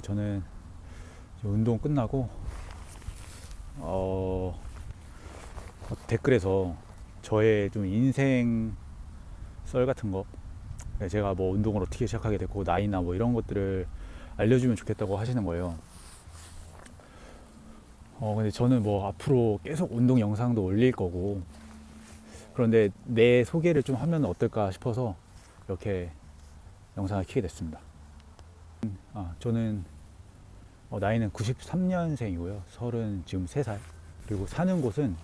그래서 저는 운동 끝나고 어, 어, 댓글에서 저의 좀 인생 썰 같은 거 네, 제가 뭐 운동을 어떻게 시작하게 됐고 나이나 뭐 이런 것들을 알려주면 좋겠다고 하시는 거예요. 어 근데 저는 뭐 앞으로 계속 운동 영상도 올릴 거고 그런데 내 소개를 좀 하면 어떨까 싶어서 이렇게 영상을 켜게 됐습니다. 아, 저는 어, 나이는 93년생이고요. 서른 지금 3살. 그리고 사는 곳은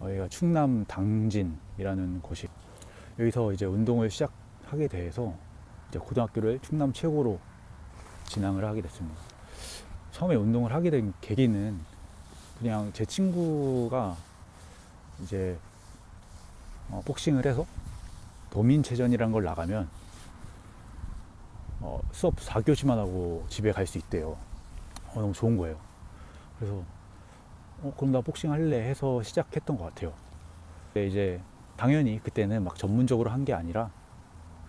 어, 여기가 충남 당진이라는 곳이 여기서 이제 운동을 시작하게 돼서 이제 고등학교를 충남 최고로 진학을 하게 됐습니다. 처음에 운동을 하게 된 계기는 그냥 제 친구가 이제 어, 복싱을 해서 도민체전이라는 걸 나가면 어, 수업 4교시만 하고 집에 갈 수 있대요. 어, 너무 좋은 거예요. 그래서 어, 그럼 나 복싱 할래 해서 시작했던 것 같아요. 근데 이제 당연히 그때는 막 전문적으로 한 게 아니라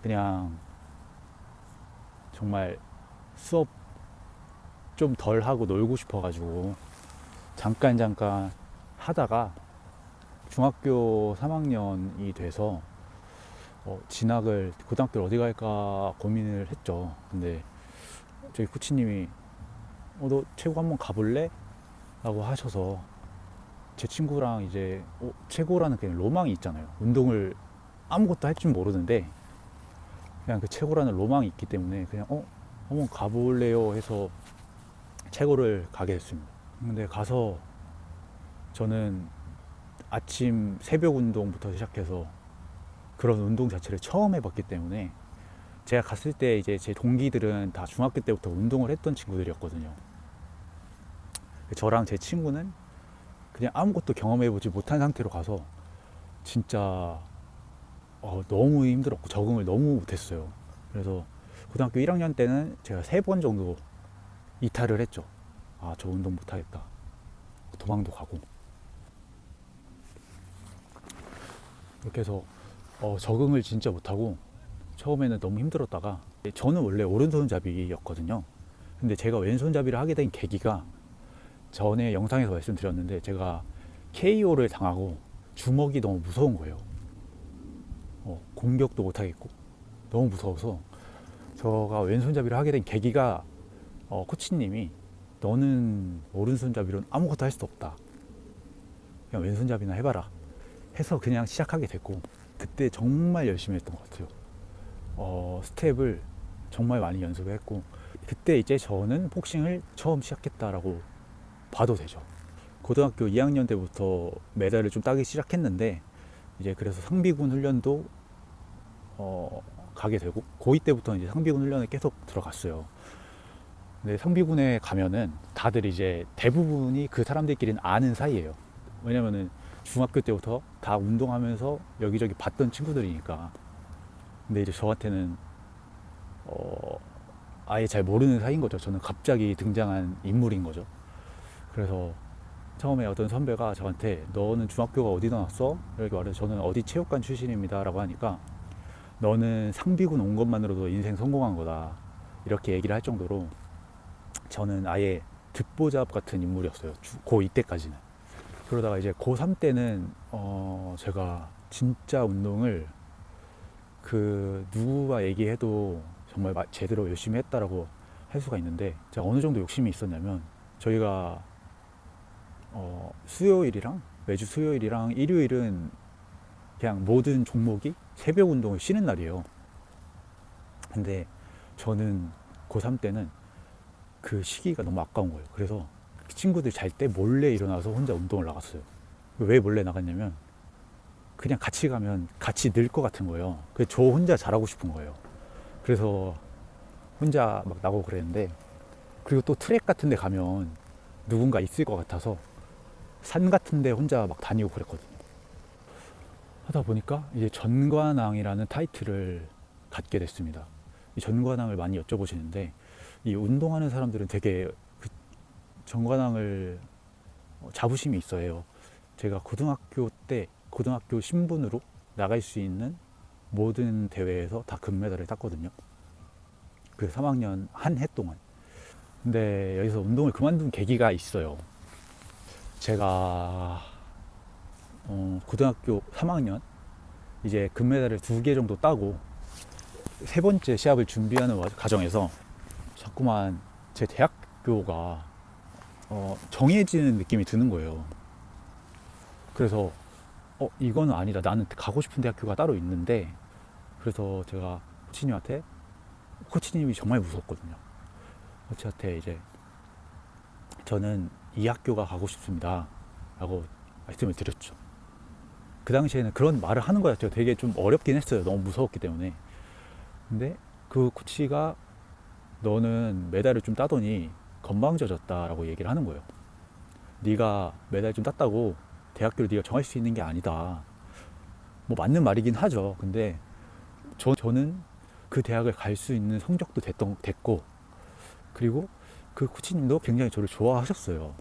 그냥 정말 수업 좀 덜 하고 놀고 싶어가지고 잠깐 잠깐 하다가 중학교 3학년이 돼서 어, 진학을 고등학교 어디 갈까 고민을 했죠. 근데 저희 코치님이 어, 너 최고 한번 가볼래? 라고 하셔서 제 친구랑 이제 어, 최고라는 그냥 로망이 있잖아요. 운동을 아무것도 할 줄 모르는데 그냥 그 최고라는 로망이 있기 때문에 그냥 어 한번 가볼래요 해서 최고를 가게 됐습니다. 근데 가서 저는 아침 새벽 운동부터 시작해서 그런 운동 자체를 처음 해봤기 때문에 제가 갔을 때 이제 제 동기들은 다 중학교 때부터 운동을 했던 친구들이었거든요. 저랑 제 친구는 그냥 아무것도 경험해보지 못한 상태로 가서 진짜 어, 너무 힘들었고 적응을 너무 못했어요. 그래서 고등학교 1학년 때는 제가 세 번 정도 이탈을 했죠. 아, 저 운동 못하겠다. 도망도 가고. 이렇게 해서 어, 적응을 진짜 못하고 처음에는 너무 힘들었다가 저는 원래 오른손잡이였거든요. 근데 제가 왼손잡이를 하게 된 계기가 전에 영상에서 말씀드렸는데 제가 KO를 당하고 주먹이 너무 무서운 거예요. 어, 공격도 못하겠고 너무 무서워서 저가 왼손잡이를 하게 된 계기가 어, 코치님이 너는 오른손잡이로는 아무것도 할 수 없다. 그냥 왼손잡이나 해봐라. 해서 그냥 시작하게 됐고 그때 정말 열심히 했던 것 같아요. 어, 스텝을 정말 많이 연습을 했고 그때 이제 저는 복싱을 처음 시작했다라고 봐도 되죠. 고등학교 2학년 때부터 메달을 좀 따기 시작했는데 이제 그래서 상비군 훈련도 어, 가게 되고 고2 때부터 이제 상비군 훈련에 계속 들어갔어요. 근데 상비군에 가면은 다들 이제 대부분이 그 사람들끼리는 아는 사이예요. 왜냐면은 중학교 때부터 다 운동하면서 여기저기 봤던 친구들이니까. 근데 이제 저한테는 어, 아예 잘 모르는 사이인 거죠. 저는 갑자기 등장한 인물인 거죠. 그래서 처음에 어떤 선배가 저한테 너는 중학교가 어디 나왔어? 이렇게 말해서 저는 어디 체육관 출신입니다. 라고 하니까 너는 상비군 온 것만으로도 인생 성공한 거다. 이렇게 얘기를 할 정도로 저는 아예 듣보잡 같은 인물이었어요. 주- 고2 때까지는. 그러다가 이제 고3 때는 어 제가 진짜 운동을 그 누구가 얘기해도 정말 마- 제대로 열심히 했다라고 할 수가 있는데 제가 어느 정도 욕심이 있었냐면 저희가 어 수요일이랑 매주 수요일이랑 일요일은 그냥 모든 종목이 새벽 운동을 쉬는 날이에요. 근데 저는 고3 때는 그 시기가 너무 아까운 거예요. 그래서 친구들 잘 때 몰래 일어나서 혼자 운동을 나갔어요. 왜 몰래 나갔냐면 그냥 같이 가면 같이 늘 것 같은 거예요. 그래서 저 혼자 잘하고 싶은 거예요. 그래서 혼자 막 나가고 그랬는데 그리고 또 트랙 같은 데 가면 누군가 있을 것 같아서 산 같은 데 혼자 막 다니고 그랬거든요. 하다 보니까 이제 전관왕이라는 타이틀을 갖게 됐습니다. 이 전관왕을 많이 여쭤보시는데 이 운동하는 사람들은 되게 그 전관왕을 어, 자부심이 있어요. 제가 고등학교 때 고등학교 신분으로 나갈 수 있는 모든 대회에서 다 금메달을 땄거든요. 그 3학년 한 해 동안. 근데 여기서 운동을 그만둔 계기가 있어요. 제가 어, 고등학교 3학년 이제 금메달을 두 개 정도 따고 세 번째 시합을 준비하는 와- 과정에서 자꾸만 제 대학교가 어, 정해지는 느낌이 드는 거예요. 그래서 어 이거는 아니다. 나는 가고 싶은 대학교가 따로 있는데 그래서 제가 코치님한테 코치님이 정말 무섭거든요. 코치한테 이제 저는 이 학교가 가고 싶습니다. 라고 말씀을 드렸죠. 그 당시에는 그런 말을 하는 거 자체가 되게 좀 어렵긴 했어요. 너무 무서웠기 때문에. 근데 그 코치가 너는 메달을 좀 따더니 건방져졌다라고 얘기를 하는 거예요. 네가 메달 좀 땄다고 대학교를 네가 정할 수 있는 게 아니다. 뭐 맞는 말이긴 하죠. 근데 저, 저는 그 대학을 갈 수 있는 성적도 됐던, 됐고 그리고 그 코치님도 굉장히 저를 좋아하셨어요.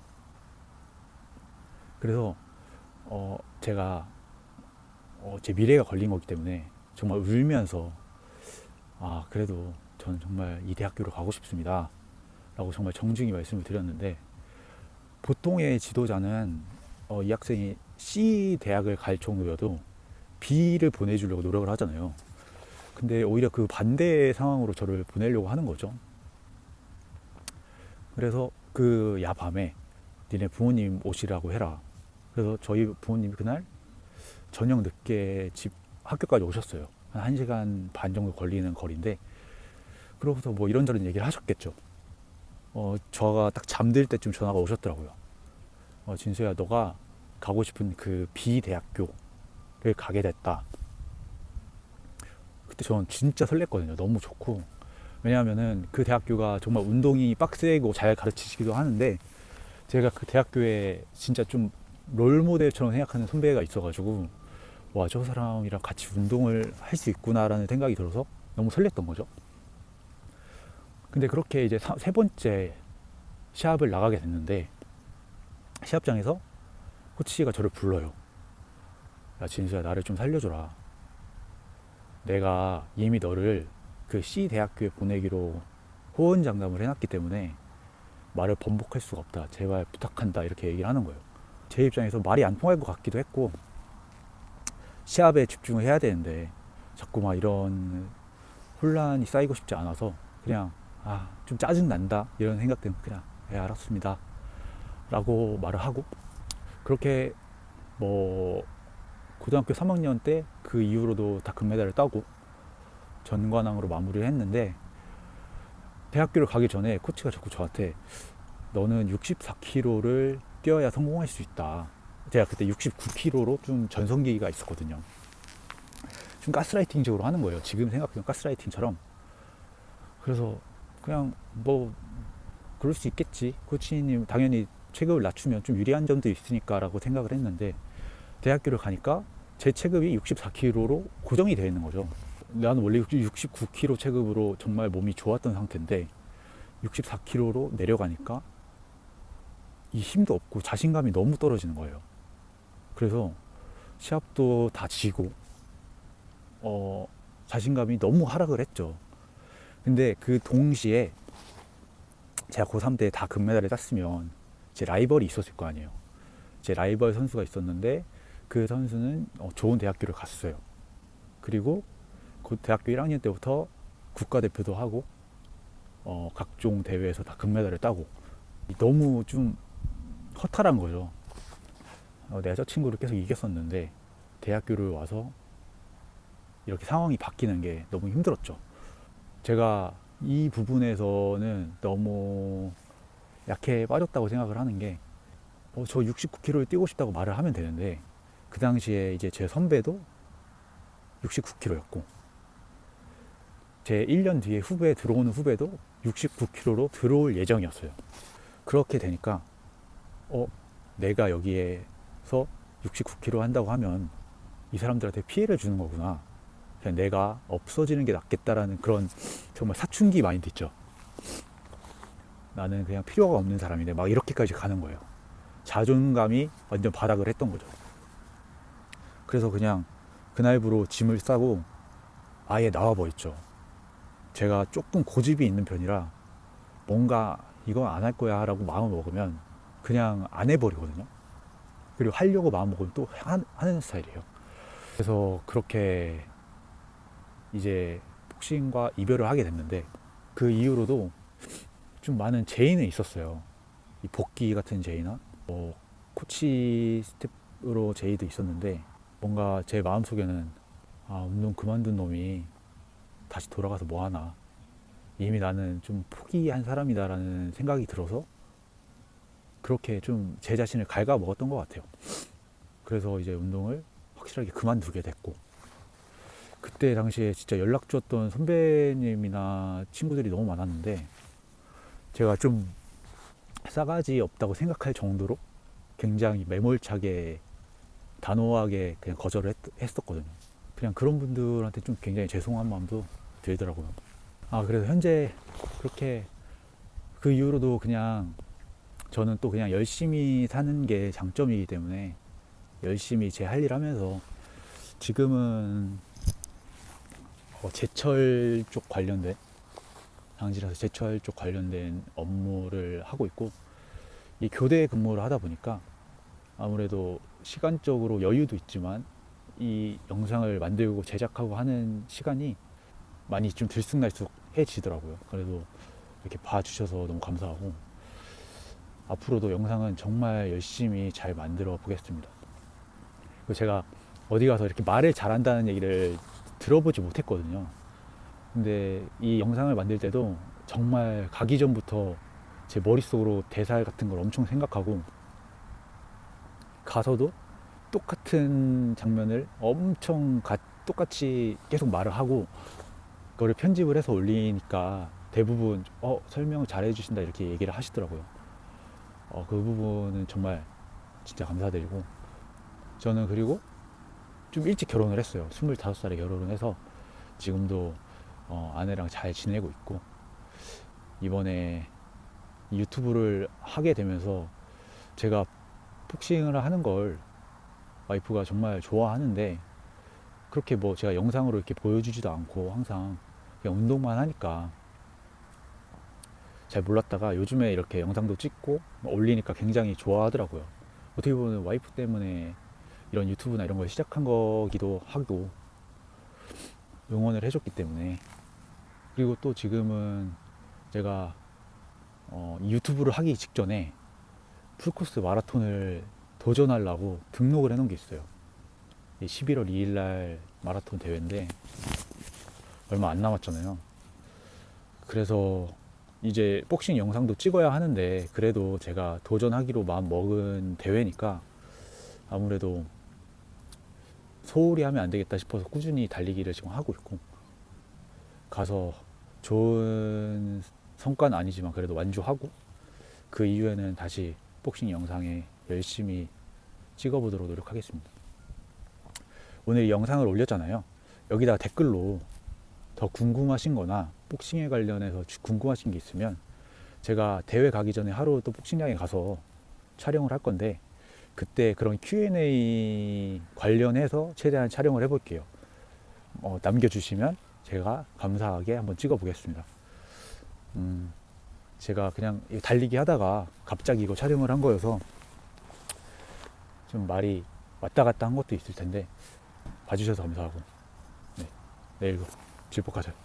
그래서 어, 제가 어, 제 미래가 걸린 거기 때문에 정말 울면서 아 그래도 저는 정말 이 대학교로 가고 싶습니다. 라고 정말 정중히 말씀을 드렸는데 보통의 지도자는 어, 이 학생이 C 대학을 갈 정도여도 B를 보내주려고 노력을 하잖아요. 근데 오히려 그 반대의 상황으로 저를 보내려고 하는 거죠. 그래서 그 야밤에 니네 부모님 오시라고 해라. 그래서 저희 부모님이 그날 저녁 늦게 집 학교까지 오셨어요. 한 1시간 반 정도 걸리는 거리인데 그러고서 뭐 이런저런 얘기를 하셨겠죠. 어, 저가 딱 잠들 때쯤 전화가 오셨더라고요. 어, 진수야, 너가 가고 싶은 그 B 대학교를 가게 됐다. 그때 저는 진짜 설렜거든요. 너무 좋고. 왜냐하면은 그 대학교가 정말 운동이 빡세고 잘 가르치시기도 하는데 제가 그 대학교에 진짜 좀 롤모델처럼 생각하는 선배가 있어가지고 와, 저 사람이랑 같이 운동을 할 수 있구나라는 생각이 들어서 너무 설렜던 거죠. 근데 그렇게 이제 사- 세 번째 시합을 나가게 됐는데 시합장에서 코치가 저를 불러요. 야, 진수야, 나를 좀 살려줘라. 내가 이미 너를 그 C 대학교에 보내기로 호언장담을 해놨기 때문에 말을 번복할 수가 없다. 제발 부탁한다. 이렇게 얘기를 하는 거예요. 제 입장에서 말이 안 통할 것 같기도 했고 시합에 집중을 해야 되는데 자꾸 막 이런 혼란이 쌓이고 싶지 않아서 그냥 아 좀 짜증 난다 이런 생각 때문에 그냥 예 알았습니다 라고 말을 하고 그렇게 뭐 고등학교 3학년 때 그 이후로도 다 금메달을 따고 전관왕으로 마무리를 했는데 대학교를 가기 전에 코치가 자꾸 저한테 너는 64kg를 뛰어야 성공할 수 있다. 제가 그때 69kg로 좀 전성기가 있었거든요. 좀 가스라이팅적으로 하는 거예요. 지금 생각하면 가스라이팅처럼. 그래서 그냥 뭐 그럴 수 있겠지. 코치님 당연히 체급을 낮추면 좀 유리한 점도 있으니까라고 생각을 했는데 대학교를 가니까 제 체급이 64kg로 고정이 되어 있는 거죠. 나는 원래 69kg 체급으로 정말 몸이 좋았던 상태인데 64kg로 내려가니까 이 힘도 없고 자신감이 너무 떨어지는 거예요. 그래서 시합도 다 지고 어, 자신감이 너무 하락을 했죠. 근데 그 동시에 제가 고3 때 다 금메달을 땄으면 제 라이벌이 있었을 거 아니에요. 제 라이벌 선수가 있었는데 그 선수는 어, 좋은 대학교를 갔어요. 그리고 그 대학교 1학년 때부터 국가대표도 하고 어, 각종 대회에서 다 금메달을 따고 너무 좀 허탈한 거죠. 어, 내가 저 친구를 계속 이겼었는데 대학교를 와서 이렇게 상황이 바뀌는 게 너무 힘들었죠. 제가 이 부분에서는 너무 약해 빠졌다고 생각을 하는 게, 어, 저 69kg를 뛰고 싶다고 말을 하면 되는데, 그 당시에 이제 제 선배도 69kg였고, 제 1년 뒤에 후배 들어오는 후배도 69kg로 들어올 예정이었어요. 그렇게 되니까, 어, 내가 여기에서 69kg 한다고 하면 이 사람들한테 피해를 주는 거구나. 그냥 내가 없어지는 게 낫겠다라는 그런 정말 사춘기 마인드 있죠. 나는 그냥 필요가 없는 사람인데 막 이렇게까지 가는 거예요. 자존감이 완전 바닥을 했던 거죠. 그래서 그냥 그날부로 짐을 싸고 아예 나와 버렸죠. 제가 조금 고집이 있는 편이라 뭔가 이건 안 할 거야 라고 마음을 먹으면 그냥 안 해버리거든요. 그리고 하려고 마음 먹으면 또 하- 하는 스타일이에요. 그래서 그렇게 이제 복싱과 이별을 하게 됐는데 그 이후로도 좀 많은 제의는 있었어요. 이 복귀 같은 제의나 뭐 코치 스텝으로 제의도 있었는데 뭔가 제 마음속에는 아 운동 그만둔 놈이 다시 돌아가서 뭐 하나 이미 나는 좀 포기한 사람이다라는 생각이 들어서 그렇게 좀 제 자신을 갉아 먹었던 것 같아요. 그래서 이제 운동을 확실하게 그만두게 됐고 그때 당시에 진짜 연락 줬던 선배님이나 친구들이 너무 많았는데 제가 좀 싸가지 없다고 생각할 정도로 굉장히 매몰차게 단호하게 그냥 거절을 했, 었거든요 그냥 그런 분들한테 좀 굉장히 죄송한 마음도 들더라고요. 아 그래서 현재 그렇게 그 이후로도 그냥 저는 또 그냥 열심히 사는 게 장점이기 때문에 열심히 제 할 일 하면서 지금은 어, 제철 쪽 관련된 당지라서 제철 쪽 관련된 업무를 하고 있고 이 교대 근무를 하다 보니까 아무래도 시간적으로 여유도 있지만 이 영상을 만들고 제작하고 하는 시간이 많이 좀 들쑥날쑥해지더라고요. 그래도 이렇게 봐주셔서 너무 감사하고 앞으로도 영상은 정말 열심히 잘 만들어 보겠습니다. 그리고 제가 어디 가서 이렇게 말을 잘한다는 얘기를 들어보지 못했거든요. 근데 이 영상을 만들 때도 정말 가기 전부터 제 머릿속으로 대사 같은 걸 엄청 생각하고 가서도 똑같은 장면을 엄청 가- 똑같이 계속 말을 하고 그거를 편집을 해서 올리니까 대부분 어 설명을 잘 해주신다 이렇게 얘기를 하시더라고요. 어, 그 부분은 정말 진짜 감사드리고 저는 그리고 좀 일찍 결혼을 했어요. 25살에 결혼을 해서 지금도 어, 아내랑 잘 지내고 있고 이번에 이 유튜브를 하게 되면서 제가 복싱을 하는 걸 와이프가 정말 좋아하는데 그렇게 뭐 제가 영상으로 이렇게 보여주지도 않고 항상 그냥 운동만 하니까 잘 몰랐다가 요즘에 이렇게 영상도 찍고 올리니까 굉장히 좋아하더라고요. 어떻게 보면 와이프 때문에 이런 유튜브나 이런 걸 시작한 거기도 하고 응원을 해줬기 때문에 그리고 또 지금은 제가 어, 이 유튜브를 하기 직전에 풀코스 마라톤을 도전하려고 등록을 해놓은 게 있어요. 11월 2일 날 마라톤 대회인데 얼마 안 남았잖아요. 그래서 이제 복싱 영상도 찍어야 하는데 그래도 제가 도전하기로 마음 먹은 대회니까 아무래도 소홀히 하면 안 되겠다 싶어서 꾸준히 달리기를 지금 하고 있고 가서 좋은 성과는 아니지만 그래도 완주하고 그 이후에는 다시 복싱 영상에 열심히 찍어보도록 노력하겠습니다. 오늘 이 영상을 올렸잖아요. 여기다 댓글로 더 궁금하신 거나 복싱에 관련해서 주- 궁금하신 게 있으면 제가 대회 가기 전에 하루 또 복싱장에 가서 촬영을 할 건데 그때 그런 Q&A 관련해서 최대한 촬영을 해볼게요. 어, 남겨주시면 제가 감사하게 한번 찍어보겠습니다. 음, 제가 그냥 이 달리기 하다가 갑자기 이거 촬영을 한 거여서 좀 말이 왔다 갔다 한 것도 있을 텐데 봐주셔서 감사하고 네, 내일도 질복하자.